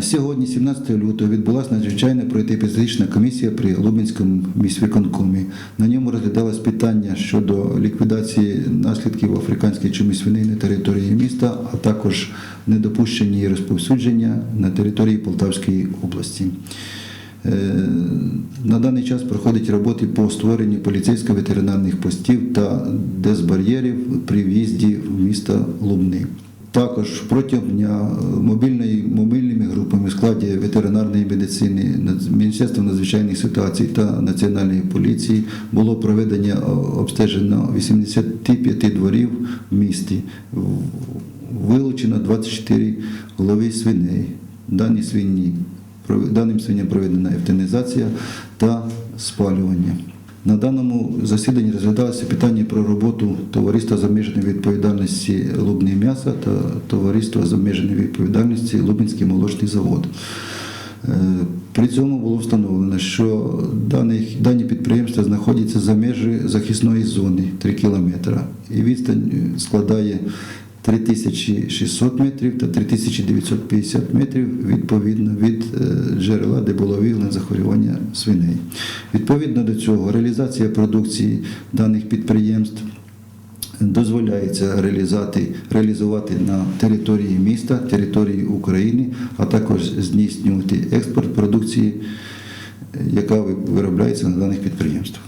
Сьогодні, 17 лютого, відбулася надзвичайна протиепізотична комісія при Лубенському міськвиконкомі. На ньому розглядалось питання щодо ліквідації наслідків африканської чуми свиней на території міста, а також недопущення її розповсюдження на території Полтавської області. Е, На даний час проходять роботи по створенню поліцейсько-ветеринарних постів та дезбар'єрів при в'їзді в місто Лубни. Також протягом дня е, мобільної, мобільними групами в складі ветеринарної медицини, Міністерства надзвичайних ситуацій та Національної поліції було проведення о, обстежено 85 дворів в місті. Вилучено 24 голови свиней. Дані свині, даним свиням проведена евтанізація та спалювання. На даному засіданні розглядалося питання про роботу товариства з обмеженою відповідальності Лубне м'ясо та товариства з обмеженою відповідальності Лубенський молочний завод. Е, При цьому було встановлено, що дані, дані підприємства знаходяться за межі захисної зони 3 кілометри, і відстань складає 3600 метрів та 3950 метрів відповідно від е, джерела, де було виявлено захворювання свиней. Відповідно до цього, реалізація продукції даних підприємств дозволяється реалізувати, реалізувати на території міста, території України, а також здійснювати експорт продукції, яка виробляється на даних підприємствах.